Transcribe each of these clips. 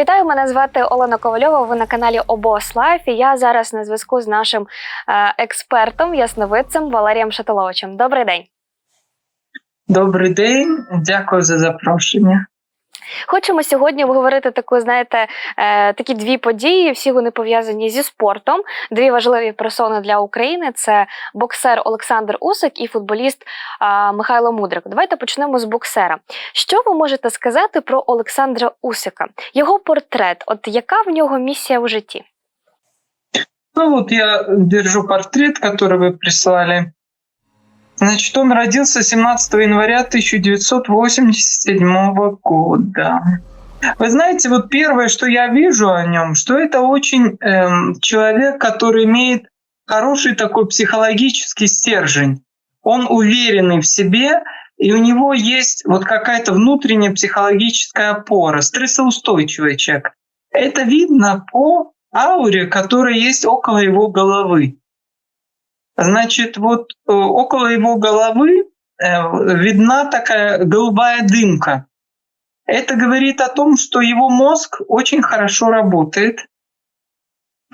Вітаю, мене звати Олена Ковальова. Ви на каналі Обос Лайф. І я зараз на зв'язку з нашим е, експертом, ясновидцем Валерієм Шатиловичем. Добрий день. Добрий день, дякую за запрошення. Хочемо сьогодні обговорити таку, знаєте, е, такі дві події. Всі вони пов'язані зі спортом. Дві важливі персони для України: це боксер Олександр Усик і футболіст Михайло Мудрик. Давайте почнемо з боксера. Що ви можете сказати про Олександра Усика? Його портрет, от яка в нього місія у житті? Ну вот я держу портрет, который вы прислали. Значит, он родился 17 января 1987 года. Вы знаете, вот первое, что я вижу о нем, что это очень эм, человек, который имеет хороший такой психологический стержень. Он уверенный в себе, и у него есть вот какая-то внутренняя психологическая опора, стрессоустойчивый человек. Это видно по ауре, которая есть около его головы. Значит, вот э, около его головы э, видна такая голубая дымка. Это говорит о том, что его мозг очень хорошо работает,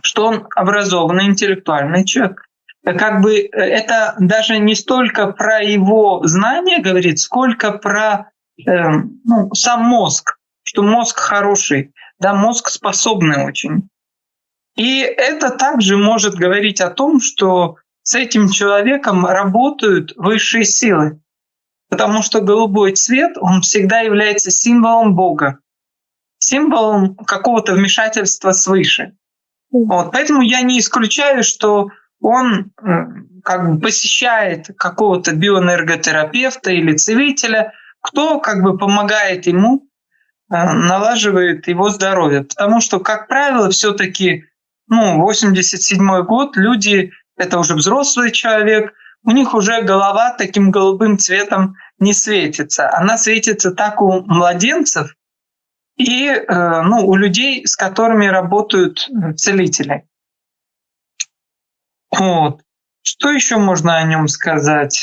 что он образованный, интеллектуальный человек. Как бы э, это даже не столько про его знания говорит, сколько про э, ну, сам мозг, что мозг хороший, да, мозг способный очень. И это также может говорить о том, что с этим человеком работают высшие силы. Потому что голубой цвет, он всегда является символом Бога, символом какого-то вмешательства свыше. Вот. Поэтому я не исключаю, что он как бы посещает какого-то биоэнерготерапевта или целителя, кто как бы помогает ему, налаживает его здоровье. Потому что, как правило, все-таки ну, 87 год люди это уже взрослый человек, у них уже голова таким голубым цветом не светится. Она светится так у младенцев и э, ну, у людей, с которыми работают целители. Вот. Що еще можна о ньому сказати?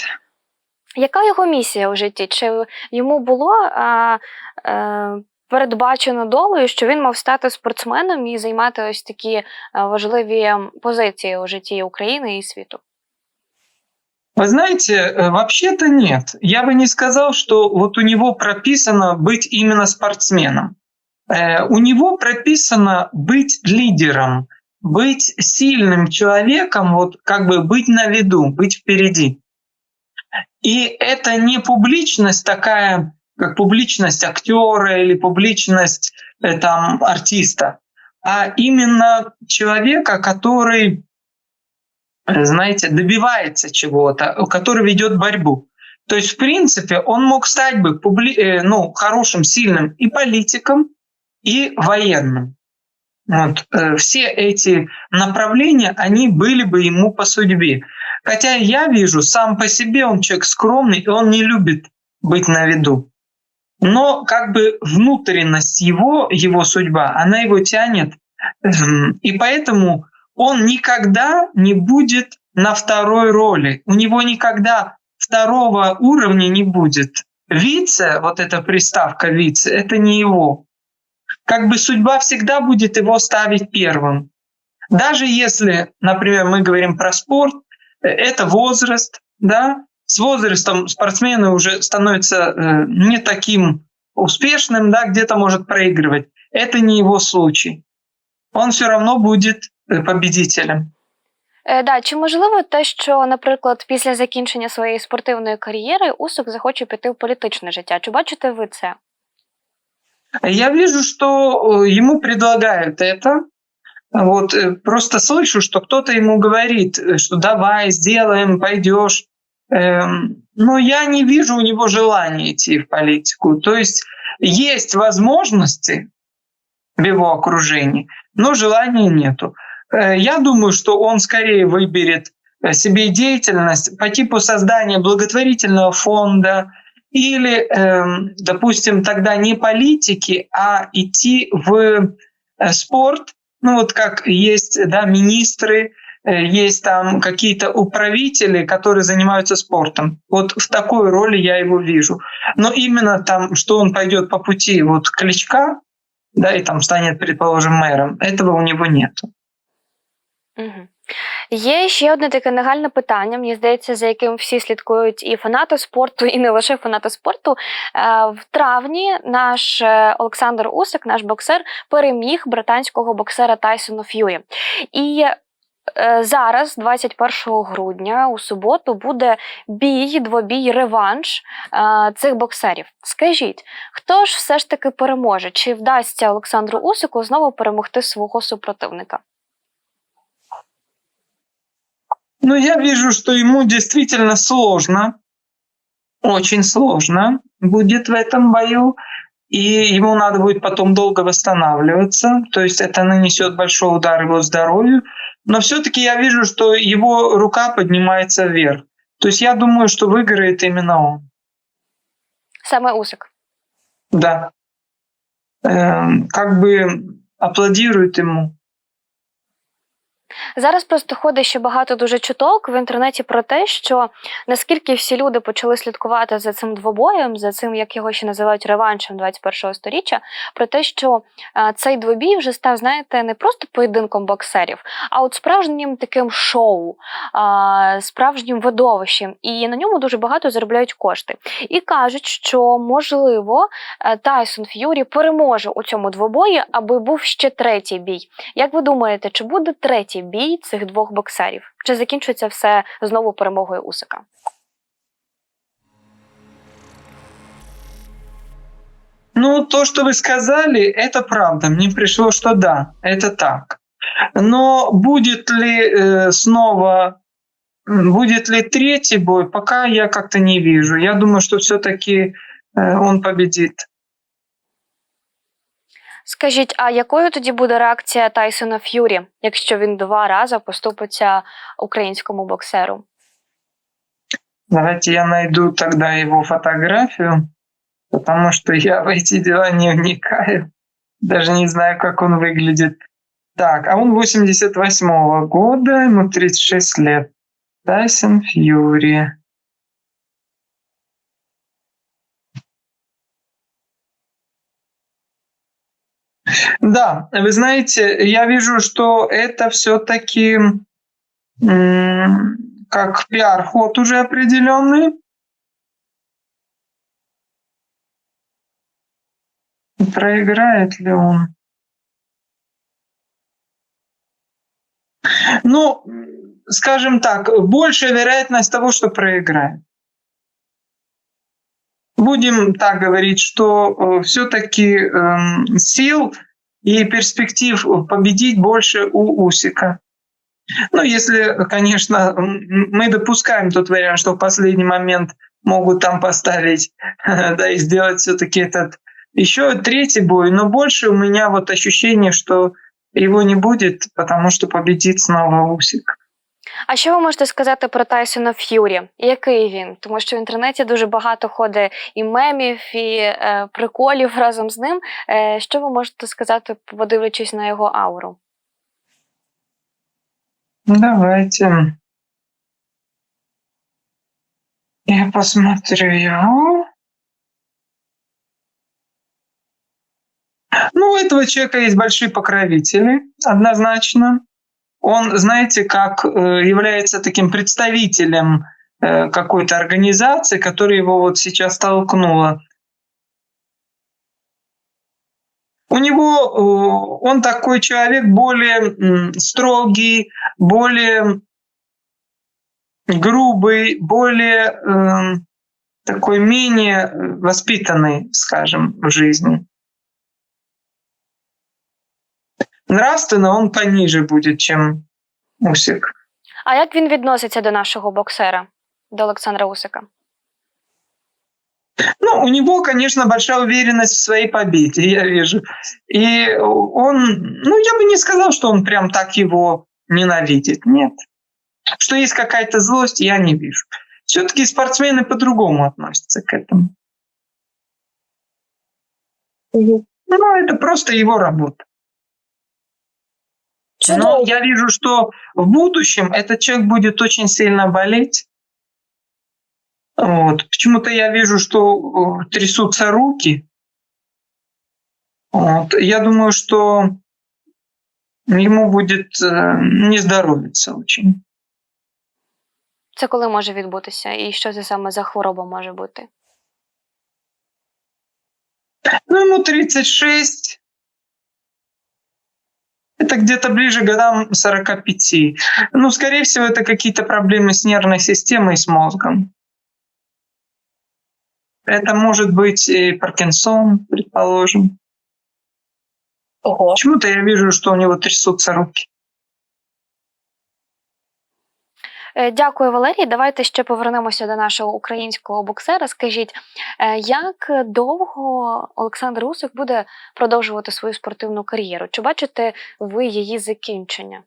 Яка його місія у житті? Чи йому було а, а, передбачено долею, що він мав стати спортсменом і займати ось такі е, важливі позиції у житті України і світу? Вы знаете, э, вообще-то нет. Я бы не сказал, что вот у него прописано быть именно спортсменом. Э, у него прописано быть лидером, быть сильным человеком, вот как бы быть на виду, быть впереди. И это не публичность такая как публичность актера или публичность э, там, артиста, а именно человека, который, э, знаете, добивается чего-то, который ведет борьбу. То есть, в принципе, он мог стать бы публи... Э, ну, хорошим, сильным и политиком, и военным. Вот. Все эти направления, они были бы ему по судьбе. Хотя я вижу, сам по себе он человек скромный, и он не любит быть на виду но как бы внутренность его, его судьба, она его тянет. Эм, и поэтому он никогда не будет на второй роли. У него никогда второго уровня не будет. Вице, вот эта приставка вице, это не его. Как бы судьба всегда будет его ставить первым. Даже если, например, мы говорим про спорт, э, это возраст, да, с возрастом спортсмены уже становятся э, не таким успешным, да, где-то может проигрывать. Это не его случай. Он все равно будет э, победителем. Е, да, чи можливо те, що, наприклад, після закінчення своєї спортивної кар'єри Усик захоче піти в політичне життя? Чи бачите ви це? Я вижу, что э, ему предлагают это. Вот просто слышу, что кто-то ему говорит, что давай, сделаем, пойдешь. Эм, но я не вижу у него желания идти в политику. То есть есть возможности в его окружении, но желания нету. Э, я думаю, что он скорее выберет э, себе деятельность по типу создания благотворительного фонда или, эм, допустим, тогда не политики, а идти в э, спорт, ну вот как есть да, министры, есть там какие-то управители, которые занимаются спортом. Вот в такой роли я его вижу. Но именно там, что он пойдет по пути вот Кличка, да, и там станет, предположим, мэром. Этого у него нет. Угу. Є ще одне таке нагальне питання, мені здається, за яким всі слідкують і фанати спорту, і не лише фанати спорту. Е, В травні наш е, Олександр Усик, наш боксер, переміг британського боксера Тайсона Ф'юрі. І е, зараз, 21 грудня, у суботу, буде бій, двобій, реванш е, цих боксерів. Скажіть, хто ж все ж таки переможе? Чи вдасться Олександру Усику знову перемогти свого супротивника? Ну, я вижу, что ему действительно сложно, очень сложно будет в этом бою, и ему надо будет потом долго восстанавливаться, то есть это нанесет большой удар его здоровью, но все-таки я вижу, что его рука поднимается вверх. То есть я думаю, что выиграет именно он. Саме Усик. Да. Эм, как бы аплодируют ему. Зараз просто ходить ще багато дуже чуток в інтернеті про те, що наскільки всі люди почали слідкувати за цим двобоєм, за цим, як його ще називають реваншем 21-го сторіччя, про те, що е, цей двобій вже став, знаєте, не просто поєдинком боксерів, а от справжнім таким шоу, справжнім видовищем. І на ньому дуже багато заробляють кошти. І кажуть, що можливо е, Тайсон Ф'юрі переможе у цьому двобої, аби був ще третій бій. Як ви думаєте, чи буде третій бій цих двох боксерів? Чи закінчиться все знову перемогою Усика? Ну, то, что вы сказали, это правда. Мне пришло, что да, это так. Но будет ли э, снова, будет ли третий бой, пока я как-то не вижу. Я думаю, что все-таки э, он победит. Скажіть, а якою тоді буде реакція Тайсона Ф'юрі, якщо він два рази поступиться українському боксеру? Давайте я найду тогда его фотографию, потому что я в эти дела не вникаю. Даже не знаю, как он выглядит. Так, а он 88-го года, ему 36 лет. Тайсон Фьюри. Да, вы знаете, я вижу, что это все-таки как пиар-ход уже определенный. Проиграет ли он? Ну, скажем так, большая вероятность того, что проиграет. Будем так говорить, что все-таки э, сил и перспектив победить больше у Усика. Ну, если, конечно, мы допускаем тот вариант, что в последний момент могут там поставить, да, и сделать все-таки этот еще третий бой, но больше у меня вот ощущение, что его не будет, потому что победит снова Усик. А що ви можете сказати про Тайсона Ф'юрі? Який він? Тому що в інтернеті дуже багато ходить і мемів, і е, приколів разом з ним. Е, що ви можете сказати, подивлячись на його ауру? Давайте. Я посмотрю его. Ну, у этого человека есть большие покровители, однозначно. Он, знаете, как является таким представителем какой-то организации, которая его вот сейчас толкнула. У него он такой человек более строгий, более грубый, более такой менее воспитанный, скажем, в жизни. Нравственно он пониже будет, чем Усик. А як він відноситься до нашого боксера, до Олександра Усика? Ну, у него, конечно, большая уверенность в своей победе, я вижу. И он, ну, я бы не сказал, что он прям так его ненавидит. Нет. Что есть какая-то злость, я не вижу. Все-таки спортсмены по-другому относятся к этому. Ну, это просто его работа. Но я вижу, что в будущем этот человек будет очень сильно болеть. Вот. Почему-то я вижу, что трясутся руки. Вот. Я думаю, что ему будет э, не здоровиться очень. Це коли може відбутися? І що це саме за хвороба може бути? Ну, ему 36. Это где-то ближе к годам 45. Ну, скорее всего, это какие-то проблемы с нервной системой и с мозгом. Это может быть и Паркинсон, предположим. Ого. Почему-то я вижу, что у него трясутся руки. Дякую, Валерій. Давайте ще повернемося до нашого українського боксера. Скажіть, е, як довго Олександр Усик буде продовжувати свою спортивну кар'єру? Чи бачите ви її закінчення?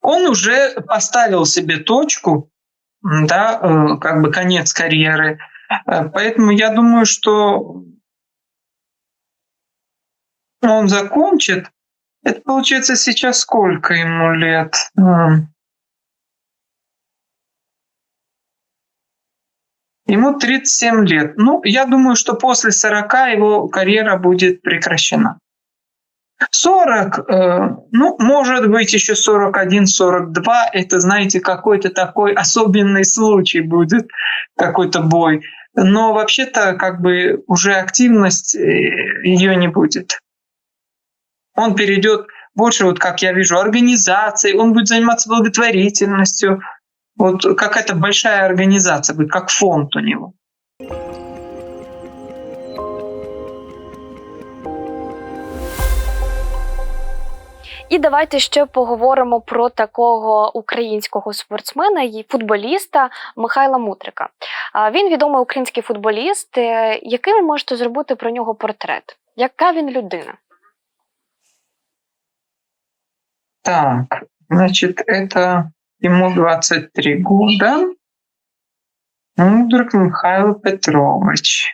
Он уже поставил себе точку, м, да, э, как бы конец карьеры. Э, Поэтому я думаю, что он закончит. Это получается сейчас сколько ему лет? Ему 37 лет. Ну, я думаю, что после 40 его карьера будет прекращена. 40, э, ну, может быть, еще 41, 42, это, знаете, какой-то такой особенный случай будет, какой-то бой. Но вообще-то, как бы, уже активность ее не будет. Он перейдет больше, вот как я вижу, организацией, он будет заниматься благотворительностью. Вот какая-то большая организация будет, как фонд у него. І давайте ще поговоримо про такого українського спортсмена і футболіста Михайла Мутрика. Він відомий український футболіст. Е, Який ви можете зробити про нього портрет? Яка він людина? Так, значит, это ему 23 года. Мудрик Михаил Петрович.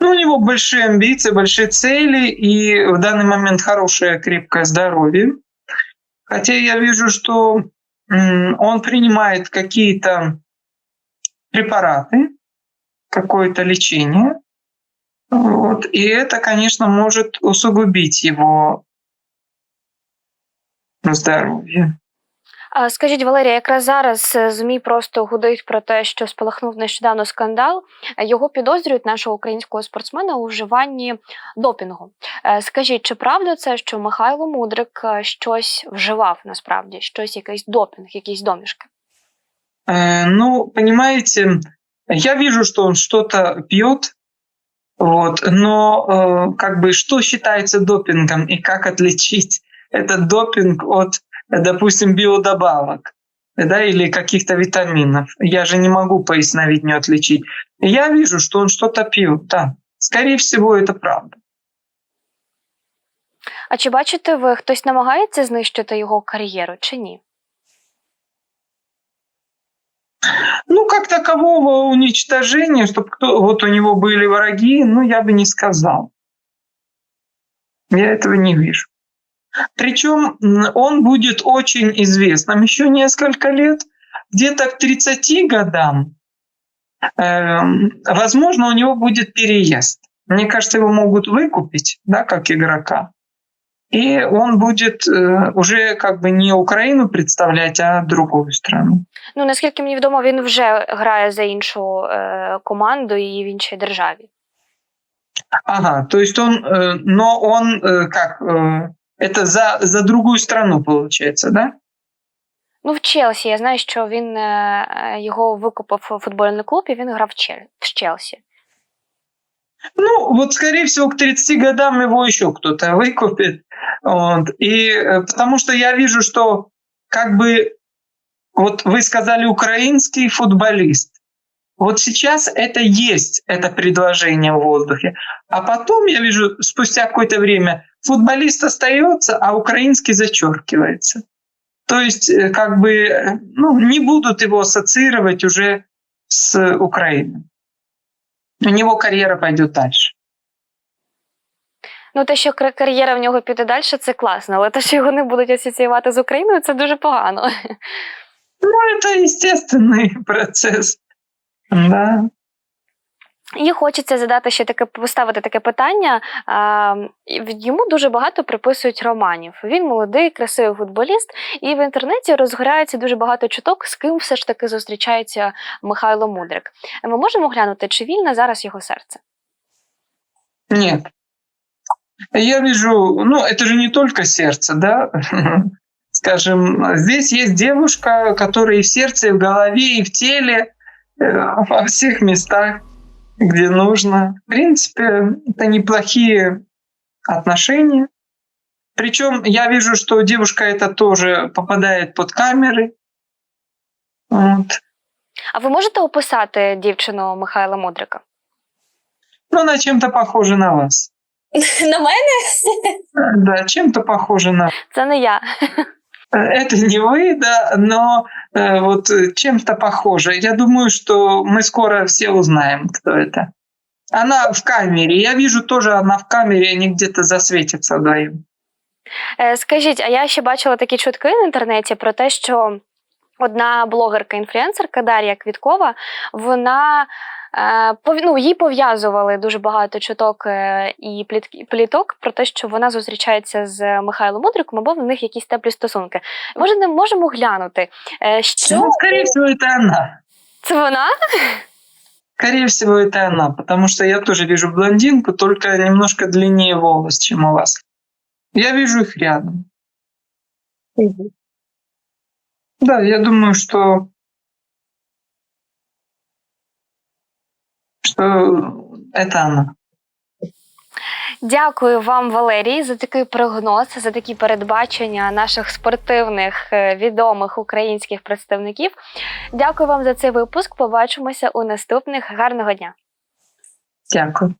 Ну, у него большие амбиции, большие цели, и в данный момент хорошее крепкое здоровье. Хотя я вижу, что он принимает какие-то препараты, какое-то лечение. Вот. И это, конечно, может усугубить его здоровье. Скажіть, Валерія, якраз зараз е, ЗМІ просто гудуть про те, що спалахнув нещодавно скандал. Е, Його підозрюють нашого українського спортсмена у вживанні допінгу. Е, Скажіть, чи правда це, що Михайло Мудрик е, щось вживав насправді, щось, якийсь допінг, якісь домішки? Э, Ну, понимаете, я вижу, что он что-то пьет, вот, но э, как бы что считается допингом и как отличить этот допинг от, допустим, биодобавок, да, или каких-то витаминов. Я же не могу по ясновидению отличить. Я вижу, что он что-то пьет, да. Скорее всего, это правда. А чи бачите ви, хтось намагається знищити його кар'єру чи ні? Как такового уничтожения, чтобы кто, вот у него были враги, ну, я бы не сказал. Я этого не вижу. Причем он будет очень известным еще несколько лет, где-то к 30 годам. эм, возможно, у него будет переезд. Мне кажется, его могут выкупить, да, как игрока. И он будет э, уже как бы не Украину представлять, а другую страну. Ну наскільки мені відомо, він вже грає за іншу е, команду і в іншій державі. Ага, то есть он, э, но он э, как, э, это за, за другую страну получается, да? Ну, в Челсі. Я знаю, що він е, е, його викупив футбольний клуб, і він грав в Чел- в Челсі. Ну, вот, скорее всего, к 30 годам его еще кто-то выкупит. Вот. И э, потому что я вижу, что как бы, вот вы сказали, украинский футболист. Вот сейчас это есть, это предложение в воздухе. А потом, я вижу, спустя какое-то время футболист остается, а украинский зачеркивается. То есть, э, как бы, э, ну, не будут его ассоциировать уже с Украиной. У него карьера пойдет дальше. Ну, те, що кар'єра в нього піде далі, це класно, але те, що його не будуть асоціювати з Україною, це дуже погано. Ну, це естественний процес. Да. І хочеться задати ще таке поставити таке питання. Йому дуже багато приписують романів. Він молодий, красивий футболіст, і в інтернеті розгорається дуже багато чуток, з ким все ж таки зустрічається Михайло Мудрик. Ми можемо глянути, чи вільне зараз його серце. Нет. Я вижу, ну, это же не только сердце, да? Скажем, здесь есть девушка, которая и в сердце, и в голове, и в теле, э, во всех местах, где нужно. В принципе, это неплохие отношения. Причем я вижу, что девушка это тоже попадает под камеры. Вот. А ви можете описати дівчину Михайла Мудрика? Ну, она чем-то похожа на вас. На мене? Да, чем-то похожа на Це не я Это не вы, да, но э, вот э, чем-то похоже. Я думаю, что мы скоро все узнаем, кто это. Она в камере. Я вижу тоже, она в камере, они где-то засветятся вдвоем. Е, Скажіть, а я ще бачила такі чутки в інтернеті про те, що одна блогерка-інфлюенсерка Дар'я Квіткова, вона е, пов- ну, їй пов'язували дуже багато чуток е, і пліток про те, що вона зустрічається з Михайлом Мудриком, або в них якісь теплі стосунки. Може, не можемо глянути, е, що Ну, скорее всего, это она. це вона? Скорее всего, это она, потому что я тоже вижу блондинку, только немножко длиннее волос, чем у вас. Я вижу их рядом. Да, я думаю, что что это она. Дякую вам, Валерій, за такий прогноз, за такі передбачення наших спортивних е, відомих українських представників. Дякую вам за цей випуск. Побачимося у наступних. Гарного дня! Дякую.